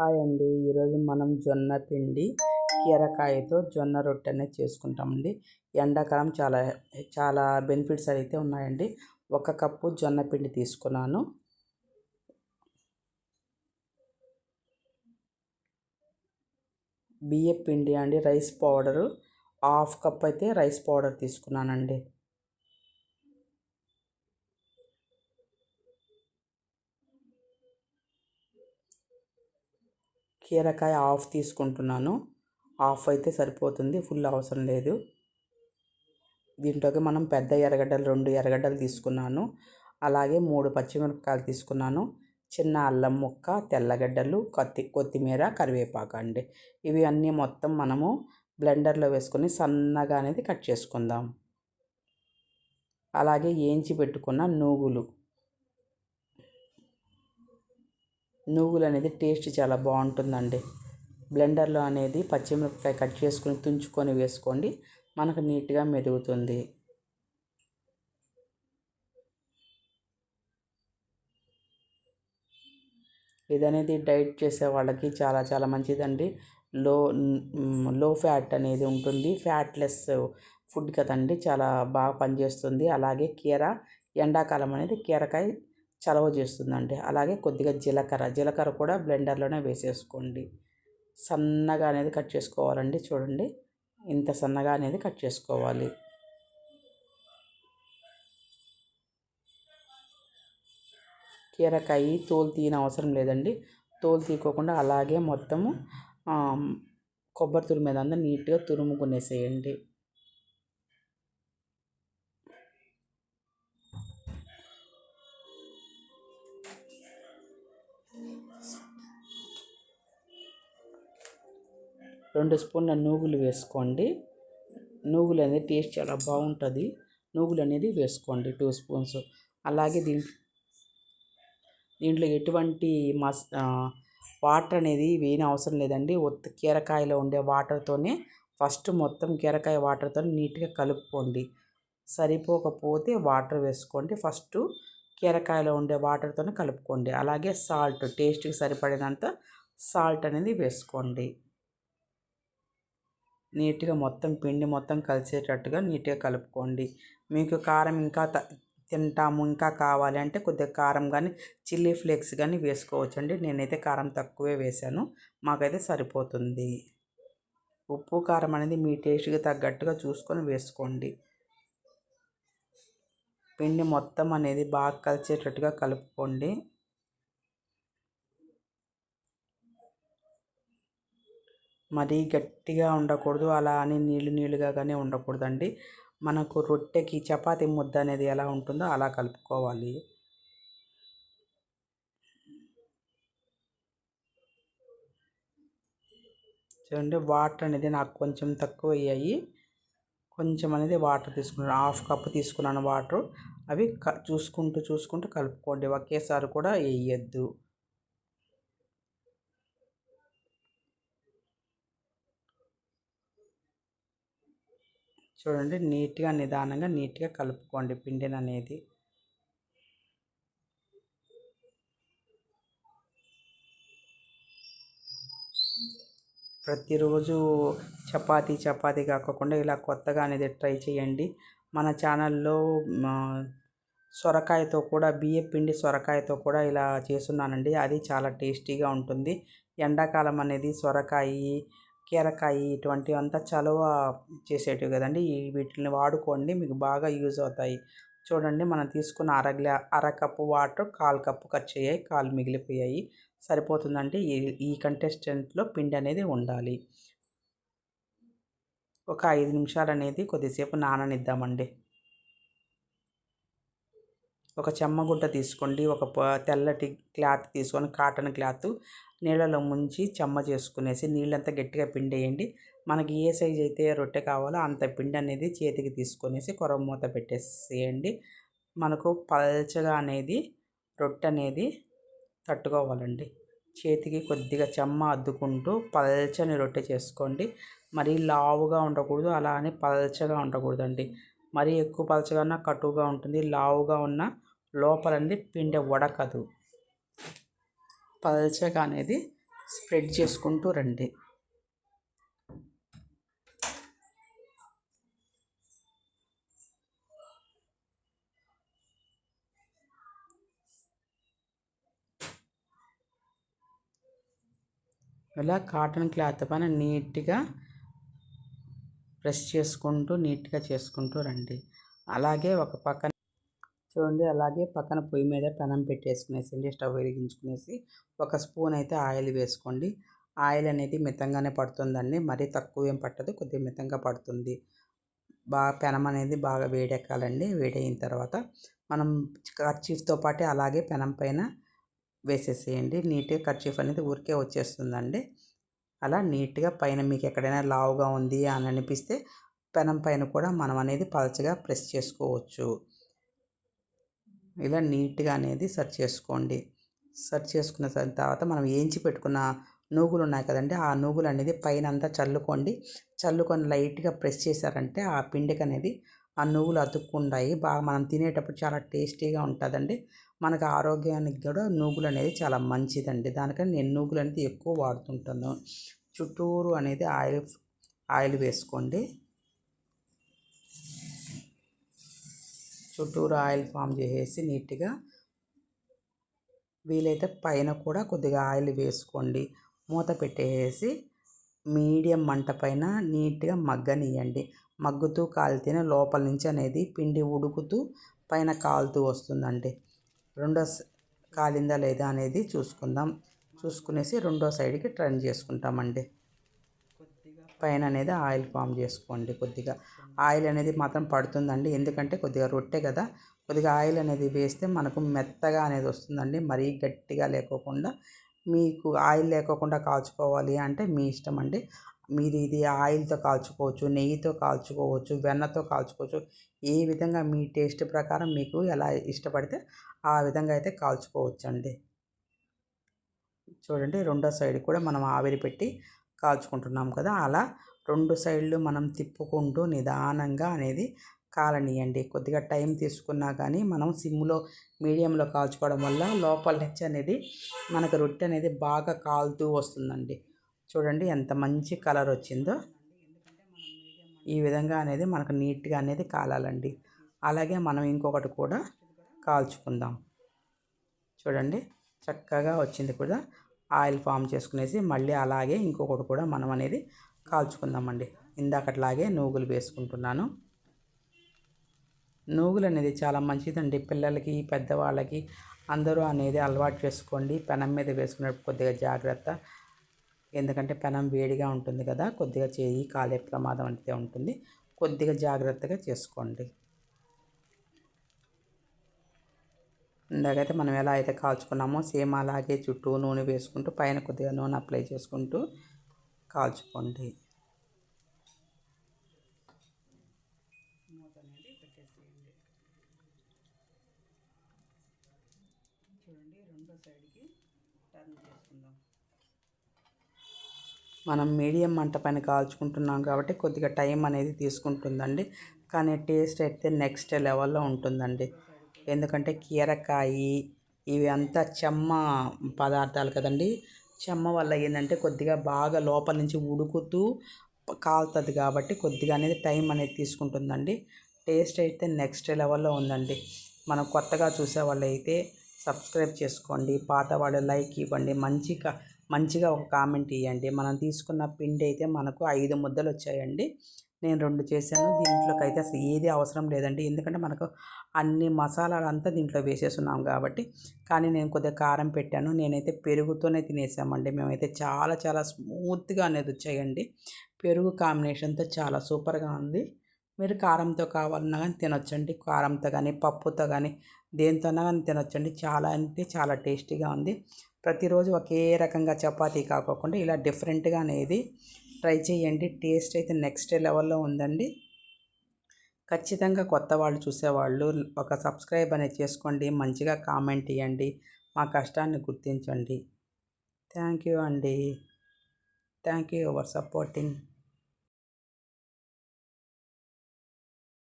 Hi అండి ఈరోజు మనం జొన్న పిండి కీరకాయతో జొన్న రొట్టె అనేది చేసుకుంటామండి. ఎండాకాలం చాలా చాలా బెనిఫిట్స్ అయితే ఉన్నాయండి. ఒక కప్పు జొన్న పిండి తీసుకున్నాను. బియ్య పిండి అండి రైస్ పౌడరు. హాఫ్ కప్ అయితే రైస్ పౌడర్ తీసుకున్నానండి. కీరకాయ హాఫ్ తీసుకుంటున్నాను. హాఫ్ అయితే సరిపోతుంది ఫుల్ అవసరం లేదు. దీంట్లోకి మనం పెద్ద ఎర్రగడ్డలు రెండు ఎర్రగడ్డలు తీసుకున్నాను. అలాగే మూడు పచ్చిమిరపకాయలు తీసుకున్నాను. చిన్న అల్లం ముక్క తెల్లగడ్డలు కొత్తి కొత్తిమీర కరివేపాకు అండి. ఇవి అన్నీ మొత్తం మనము బ్లెండర్లో వేసుకొని సన్నగా అనేది కట్ చేసుకుందాం. అలాగే ఏంచి పెట్టుకున్న నూగులు. నువ్వులు అనేది టేస్ట్ చాలా బాగుంటుందండి. బ్లెండర్లో అనేది పచ్చిమిరపకాయ కట్ చేసుకొని తుంచుకొని వేసుకోండి. మనకు నీట్గా మెదుగుతుంది. ఇది అనేది డైట్ చేసే వాళ్ళకి చాలా చాలా మంచిదండి. లో లో ఫ్యాట్ అనేది ఉంటుంది. ఫ్యాట్లెస్ ఫుడ్ కదండి చాలా బాగా పనిచేస్తుంది. అలాగే కీర ఎండాకాలం అనేది కీరకాయ చలవ చేస్తుందండి. అలాగే కొద్దిగా జీలకర్ర జీలకర్ర కూడా బ్లెండర్లోనే వేసేసుకోండి. సన్నగా అనేది కట్ చేసుకోవాలండి చూడండి. ఇంత సన్నగా అనేది కట్ చేసుకోవాలి. కీరకాయ తోలు తీయన అవసరం లేదండి. తోలు తీయకోకుండా అలాగే మొత్తము కొబ్బరి తురుము మీద అంతా నీట్గా తురుముకునేసేయండి. రెండు స్పూన్ల నూగులు వేసుకోండి. నూగులు అనేది టేస్ట్ చాలా బాగుంటుంది. నూగులు అనేది వేసుకోండి టూ స్పూన్స్. అలాగే దీంట్లో దీంట్లో ఎటువంటి మస్ వాటర్ అనేది వేయని అవసరం లేదండి. ఒత్తి కీరకాయలో ఉండే వాటర్తోనే ఫస్ట్ మొత్తం కీరకాయ వాటర్తో నీట్గా కలుపుకోండి. సరిపోకపోతే వాటర్ వేసుకోండి. ఫస్ట్ కీరకాయలో ఉండే వాటర్తోనే కలుపుకోండి. అలాగే సాల్ట్ టేస్ట్కి సరిపడినంత సాల్ట్ అనేది వేసుకోండి. నీట్గా మొత్తం పిండి మొత్తం కలిసేటట్టుగా నీట్గా కలుపుకోండి. మీకు కారం ఇంకా తింటాము ఇంకా కావాలి అంటే కొద్దిగా కారం కానీ చిల్లీ ఫ్లేక్స్ కానీ వేసుకోవచ్చండి. నేనైతే కారం తక్కువే వేశాను మాకైతే సరిపోతుంది. ఉప్పు కారం అనేది మీ టేస్ట్కి తగ్గట్టుగా చూసుకొని వేసుకోండి. పిండి మొత్తం అనేది బాగా కలిసేటట్టుగా కలుపుకోండి. మరీ గట్టిగా ఉండకూడదు. అలా అని నీళ్ళు నీళ్ళుగా కానీ ఉండకూడదండి. మనకు రొట్టెకి చపాతీ ముద్ద అనేది ఎలా ఉంటుందో అలా కలుపుకోవాలి. చూడండి వాటర్ అనేది నాకు కొంచెం తక్కువ అయ్యాయి కొంచెం అనేది వాటర్ తీసుకున్నాను. హాఫ్ కప్ తీసుకున్నాను వాటర్. అవి క చూసుకుంటూ చూసుకుంటూ కలుపుకోండి. ఒకేసారి కూడా వేయద్దు. చూడండి నీట్గా నిదానంగా నీట్గా కలుపుకోండి పిండిని అనేది ప్రతిరోజు చపాతీ చపాతీ కాకుండా ఇలా కొత్తగా అనేది ట్రై చేయండి. మన ఛానల్లో సొరకాయతో కూడా బియ్య పిండి సొరకాయతో కూడా ఇలా చేస్తున్నానండి. అది చాలా టేస్టీగా ఉంటుంది. ఎండాకాలం అనేది సొరకాయ కీరకాయ ఇటువంటివి అంతా చలువ చేసేటివి కదండి. వీటిని వాడుకోండి మీకు బాగా యూజ్ అవుతాయి. చూడండి మనం తీసుకున్న అర అర కప్పు వాటర్ కాలు కప్పు ఖర్చు అయ్యాయి కాలు మిగిలిపోయాయి. సరిపోతుందంటే ఈ ఈ కంటెస్టెంట్లో పిండి అనేది ఉండాలి. ఒక ఐదు నిమిషాలు అనేది కొద్దిసేపు నాననిద్దామండి. ఒక చెమ్మగుడ్డ తీసుకోండి. ఒక తెల్లటి క్లాత్ తీసుకొని కాటన్ క్లాత్ నీళ్ళలో ముంచి చెమ్మ చేసుకునేసి నీళ్ళంతా గట్టిగా పిండేయండి. మనకి ఏ సైజ్ అయితే రొట్టె కావాలో అంత పిండి అనేది చేతికి తీసుకొనేసి కొరవ మూత పెట్టేసేయండి. మనకు పల్చగా అనేది రొట్టె అనేది తట్టుకోవాలండి. చేతికి కొద్దిగా చెమ్మ అద్దుకుంటూ పల్చని రొట్టె చేసుకోండి. మరీ లావుగా ఉండకూడదు అలా అని పల్చగా ఉండకూడదండి. మరీ ఎక్కువ పలచగా ఉన్న కటువుగా ఉంటుంది. లావుగా ఉన్న లోపలంది పిండి ఉడకదు పలచగా అనేది స్ప్రెడ్ చేసుకుంటూ రండి. ఇలా కాటన్ క్లాత్ పైన నీట్గా ప్రెస్ చేసుకుంటూ నీట్గా చేసుకుంటూ రండి. అలాగే ఒక పక్కన చూడండి అలాగే పక్కన పొయ్యి మీద పెనం పెట్టేసుకునేసి స్టవ్ వెలిగించుకునేసి ఒక స్పూన్ అయితే ఆయిల్ వేసుకోండి. ఆయిల్ అనేది మితంగానే పడుతుందండి మరీ తక్కువ ఏం పట్టదు కొద్దిగా మితంగా పడుతుంది. బాగా పెనం అనేది బాగా వేడెక్కాలండి వేడైన తర్వాత మనం కర్చీఫ్తో పాటే అలాగే పెనం పైన వేసేసేయండి. నీట్గా కర్చీఫ్ అనేది ఊరికే వచ్చేస్తుందండి. అలా నీట్గా పైన మీకు ఎక్కడైనా లావుగా ఉంది అని అనిపిస్తే పెనం పైన కూడా మనం అనేది పలచగా ప్రెస్ చేసుకోవచ్చు. ఇలా నీట్గా అనేది సెర్చ్ చేసుకోండి. సెర్చ్ చేసుకున్న తర్వాత మనం ఏంచి పెట్టుకున్న నూగులు ఉన్నాయి కదండి ఆ నూగులు అనేది పైన అంతా చల్లుకోండి. చల్లుకొని లైట్గా ప్రెస్ చేశారంటే ఆ పిండికి అనేది ఆ నువ్వులు అతుక్కుంటాయి బాగా మనం తినేటప్పుడు చాలా టేస్టీగా ఉంటుందండి. మనకు ఆరోగ్యానికి కూడా నూగులు అనేది చాలా మంచిదండి. దానికని నేను నూగులు అనేది ఎక్కువ వాడుతుంటాను. చుట్టూరు అనేది ఆయిల్ ఆయిల్ వేసుకోండి. చుట్టూరు ఆయిల్ ఫామ్ చేసేసి నీట్గా వీలైతే పైన కూడా కొద్దిగా ఆయిల్ వేసుకోండి. మూత పెట్టేసి మీడియం మంట పైన నీట్గా మగ్గనియండి మగ్గుతూ కాలితేనే లోపల నుంచి అనేది పిండి ఉడుకుతూ పైన కాలుతూ వస్తుందండి రెండో కాలిందా లేదా అనేది చూసుకుందాం. చూసుకునేసి రెండో సైడ్కి టర్న్ చేసుకుంటామండి. పైన అనేది ఆయిల్ ఫామ్ చేసుకోండి కొద్దిగా. ఆయిల్ అనేది మాత్రం పడుతుందండి. ఎందుకంటే కొద్దిగా రొట్టె కదా. కొద్దిగా ఆయిల్ అనేది వేస్తే మనకు మెత్తగా అనేది వస్తుందండి. మరీ గట్టిగా లేకోకుండా మీకు ఆయిల్ లేకోకుండా కాల్చుకోవాలి అంటే మీ ఇష్టం అండి. మీరు ఇది ఆయిల్తో కాల్చుకోవచ్చు నెయ్యితో కాల్చుకోవచ్చు వెన్నతో కాల్చుకోవచ్చు ఏ విధంగా మీ టేస్ట్ ప్రకారం మీకు ఎలా ఇష్టపడితే ఆ విధంగా అయితే కాల్చుకోవచ్చు అండి చూడండి రెండో సైడ్ కూడా మనం ఆవిరి పెట్టి కాల్చుకుంటున్నాం కదా అలా రెండు సైడ్లు మనం తిప్పుకుంటూ నిదానంగా అనేది కాలనీయండి. కొద్దిగా టైం తీసుకున్నా కానీ మనం సిమ్లో మీడియంలో కాల్చుకోవడం వల్ల లోపల నుంచి అనేది మనకు రొట్టె అనేది బాగా కాలుతూ వస్తుందండి. చూడండి ఎంత మంచి కలర్ వచ్చిందో. ఈ విధంగా అనేది మనకు నీట్గా అనేది కాలాలండి. అలాగే మనం ఇంకొకటి కూడా కాల్చుకుందాం. చూడండి చక్కగా వచ్చింది కూడా. ఆయిల్ ఫామ్ చేసుకునేసి మళ్ళీ అలాగే ఇంకొకటి కూడా మనం అనేది కాల్చుకుందామండి. ఇందాకట్లాగే నూగులు వేసుకుంటున్నాను. నూగులు అనేది చాలా మంచిదండి పిల్లలకి పెద్దవాళ్ళకి. అందరూ అనేది అలవాటు చేసుకోండి. పెనం మీద వేసుకునేటప్పుడు కొద్దిగా జాగ్రత్త. ఎందుకంటే పెనం వేడిగా ఉంటుంది కదా కొద్దిగా చేయి కాలే ప్రమాదం అంటే ఉంటుంది. కొద్దిగా జాగ్రత్తగా చేసుకోండి. ఇందాకైతే మనం ఎలా అయితే కాల్చుకున్నామో సేమ్ అలాగే చుట్టూ నూనె వేసుకుంటూ పైన కొద్దిగా నూనె అప్లై చేసుకుంటూ కాల్చుకోండి. చూడండి రెండో సైడ్కి టర్న్ చేసుకుందాం. మనం మీడియం మంట పైన కాల్చుకుంటున్నాం కాబట్టి కొద్దిగా టైం అనేది తీసుకుంటుందండి. కానీ టేస్ట్ అయితే నెక్స్ట్ లెవెల్లో ఉంటుందండి. ఎందుకంటే కీరకాయి ఇవి అంతా చెమ్మ పదార్థాలు కదండి. చెమ్మ వల్ల ఏంటంటే కొద్దిగా బాగా లోపల నుంచి ఉడుకుతూ కాలుతుంది కాబట్టి కొద్దిగా అనేది టైం అనేది తీసుకుంటుందండి. టేస్ట్ అయితే నెక్స్ట్ లెవెల్లో ఉందండి. మనం కొత్తగా చూసే వాళ్ళు అయితే సబ్స్క్రైబ్ చేసుకోండి. పాత వాళ్ళు లైక్ ఇవ్వండి. మంచిగా మంచిగా ఒక కామెంట్ ఇవ్వండి మనం తీసుకున్న పిండి అయితే మనకు ఐదు ముద్దలు వచ్చాయండి. నేను రెండు చేశాను. దీంట్లోకి అయితే అసలు ఏది అవసరం లేదండి. ఎందుకంటే మనకు అన్ని మసాలాలు అంతా దీంట్లో వేసేస్తున్నాం కాబట్టి. కానీ నేను కొద్దిగా కారం పెట్టాను. నేనైతే పెరుగుతోనే తినేసామండి. మేమైతే చాలా చాలా స్మూత్గా అనేది వచ్చాయండి. పెరుగు కాంబినేషన్తో చాలా సూపర్గా ఉంది. మీరు కారంతో కావాలన్నా కానీ తినొచ్చండి. కారంతో కానీ పప్పుతో కానీ దేనితోనా కానీ తినొచ్చండి. చాలా అంటే చాలా టేస్టీగా ఉంది. ప్రతిరోజు ఒకే రకంగా చపాతీ కాకోకుండా ఇలా డిఫరెంట్గా అనేది ట్రై చేయండి. టేస్ట్ అయితే నెక్స్ట్ లెవెల్లో ఉందండి. ఖచ్చితంగా కొత్త వాళ్ళు చూసేవాళ్ళు ఒక సబ్స్క్రైబ్ అనేది చేసుకోండి మంచిగా కామెంట్ ఇవ్వండి మా కష్టాన్ని గుర్తించండి. థ్యాంక్ యూ అండి. Thank you for supporting.